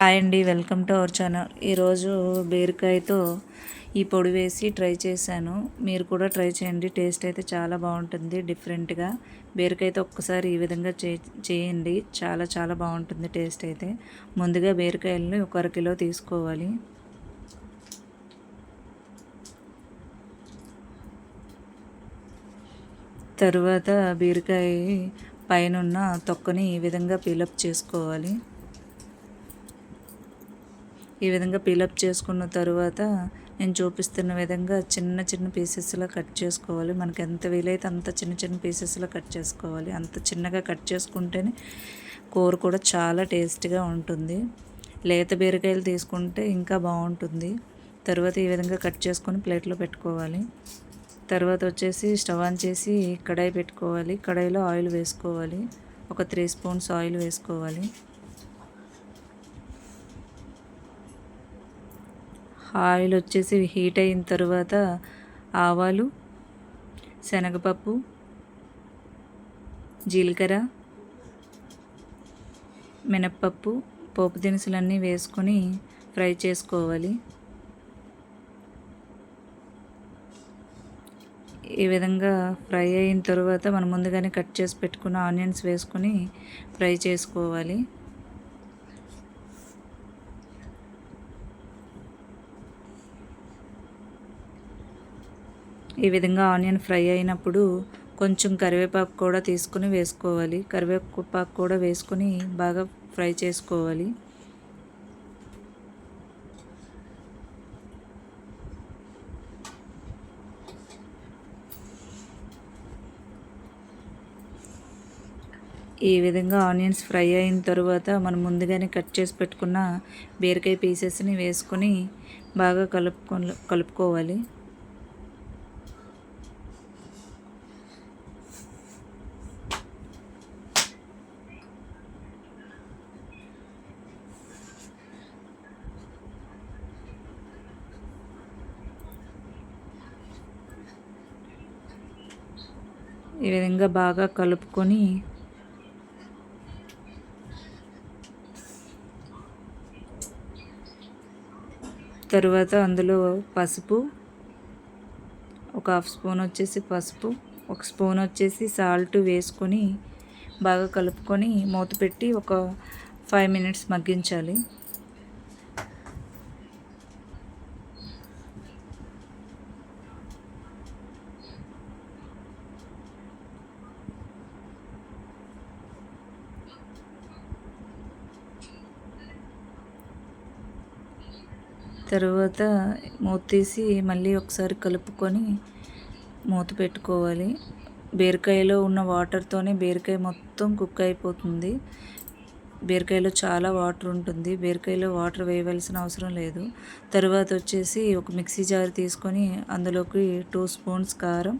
Hi అండి welcome to our channel. ఈరోజు బీరకాయతో ఈ పొడి వేసి ట్రై చేశాను. మీరు కూడా ట్రై చేయండి టేస్ట్ అయితే చాలా బాగుంటుంది డిఫరెంట్గా. బీరకాయతో ఒక్కసారి ఈ విధంగా చేయండి చాలా చాలా బాగుంటుంది టేస్ట్ అయితే. ముందుగా బీరకాయలని ఒక అర కిలో తీసుకోవాలి. తరువాత బీరకాయ పైన తొక్కని ఈ విధంగా పీలప్ చేసుకోవాలి. ఈ విధంగా పీలప్ చేసుకున్న తర్వాత నేను చూపిస్తున్న విధంగా చిన్న చిన్న పీసెస్లో కట్ చేసుకోవాలి. మనకి ఎంత వీలైతే అంత చిన్న చిన్న పీసెస్లో కట్ చేసుకోవాలి. అంత చిన్నగా కట్ చేసుకుంటేనే కూర కూడా చాలా టేస్ట్గా ఉంటుంది. లేత బీరకాయలు తీసుకుంటే ఇంకా బాగుంటుంది. తర్వాత ఈ విధంగా కట్ చేసుకొని ప్లేట్లో పెట్టుకోవాలి. తర్వాత వచ్చేసి స్టవ్ ఆన్ చేసి కడాయి పెట్టుకోవాలి. కడాయిలో ఆయిల్ వేసుకోవాలి. ఒక త్రీ స్పూన్స్ ఆయిల్ వేసుకోవాలి. ఆయిల్ వచ్చేసి హీట్ అయిన తర్వాత ఆవాలు శనగపప్పు జీలకర్ర మినప్పప్పు పోపు దినుసులన్నీ వేసుకొని ఫ్రై చేసుకోవాలి. ఈ విధంగా ఫ్రై అయిన తర్వాత మనం ముందుగానే కట్ చేసి పెట్టుకున్న ఆనియన్స్ వేసుకొని ఫ్రై చేసుకోవాలి. ఈ విధంగా ఆనియన్ ఫ్రై అయినప్పుడు కొంచెం కరివేపాకు కూడా తీసుకుని వేసుకోవాలి. కరివేపాకు కూడా వేసుకొని బాగా ఫ్రై చేసుకోవాలి. ఈ విధంగా ఆనియన్స్ ఫ్రై అయిన తర్వాత మనం ముందుగానే కట్ చేసి పెట్టుకున్న బీరకాయ పీసెస్ని వేసుకొని బాగా కలుపుకో కలుపుకోవాలి. ఈ విధంగా బాగా కలుపుకొని తరువాత అందులో పసుపు ఒక హాఫ్ స్పూన్ వచ్చేసి పసుపు ఒక స్పూన్ వచ్చేసి సాల్ట్ వేసుకొని బాగా కలుపుకొని మూత పెట్టి ఒక ఫైవ్ మినిట్స్ మగ్గించాలి. తర్వాత మూత తీసి మళ్ళీ ఒకసారి కలుపుకొని మూత పెట్టుకోవాలి. బీరకాయలో ఉన్న వాటర్తోనే బీరకాయ మొత్తం కుక్ అయిపోతుంది. బీరకాయలో చాలా వాటర్ ఉంటుంది. బీరకాయలో వాటర్ వేయవలసిన అవసరం లేదు. తర్వాత వచ్చేసి ఒక మిక్సీ జార్ తీసుకొని అందులోకి టూ స్పూన్స్ కారం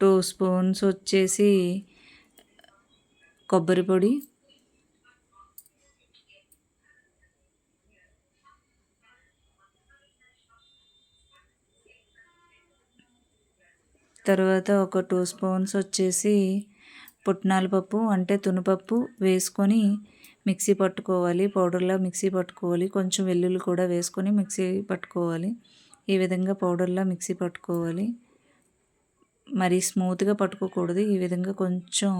టూ స్పూన్స్ వచ్చేసి కొబ్బరి పొడి. తర్వాత ఒక టూ స్పూన్స్ వచ్చేసి పుట్నాల పప్పు అంటే తునుపప్పు వేసుకొని మిక్సీ పట్టుకోవాలి. పౌడర్లా మిక్సీ పట్టుకోవాలి. కొంచెం వెల్లుల్లి కూడా వేసుకొని మిక్సీ పట్టుకోవాలి. ఈ విధంగా పౌడర్లా మిక్సీ పట్టుకోవాలి. మరి స్మూత్గా పట్టుకోకూడదు. ఈ విధంగా కొంచెం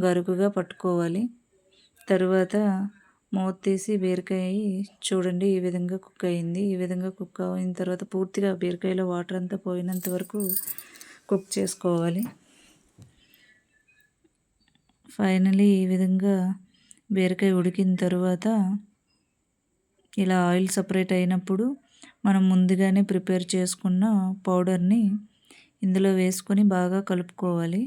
గరుకుగా పట్టుకోవాలి. తరువాత మూత తీసి బీరకాయ చూడండి ఈ విధంగా కుక్ అయింది. ఈ విధంగా కుక్ అయిన తర్వాత పూర్తిగా బీరకాయలో వాటర్ అంతా పోయినంత వరకు కుక్ చేసుకోవాలి. ఫైనలీ ఈ విధంగా బీరకాయ ఉడికిన తర్వాత ఇలా ఆయిల్ సపరేట్ అయినప్పుడు మనం ముందుగానే ప్రిపేర్ చేసుకున్న పౌడర్ని ఇందులో వేసుకొని బాగా కలుపుకోవాలి.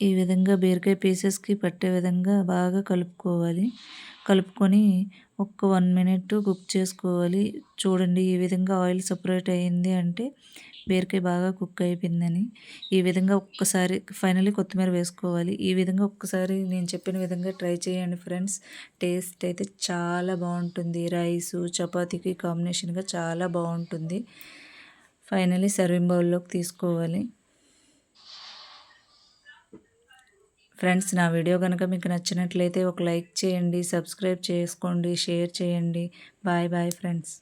ఈ విధంగా బీరకాయ పీసెస్కి పట్టే విధంగా బాగా కలుపుకోవాలి. కలుపుకొని ఒక్క వన్ మినిట్ కుక్ చేసుకోవాలి. చూడండి ఈ విధంగా ఆయిల్ సపరేట్ అయ్యింది అంటే బీరకాయ బాగా కుక్ అయిపోయిందని. ఈ విధంగా ఒక్కసారి ఫైనల్లీ కొత్తిమీర వేసుకోవాలి. ఈ విధంగా ఒక్కసారి నేను చెప్పిన విధంగా ట్రై చేయండి ఫ్రెండ్స్ టేస్ట్ అయితే చాలా బాగుంటుంది. రైసు చపాతీకి కాంబినేషన్గా చాలా బాగుంటుంది. ఫైనలీ సర్వింగ్ బౌల్లోకి తీసుకోవాలి. ఫ్రెండ్స్ నా వీడియో కనుక మీకు నచ్చినట్లయితే ఒక లైక్ చేయండి సబ్స్క్రైబ్ చేసుకోండి షేర్ చేయండి. Bye bye friends.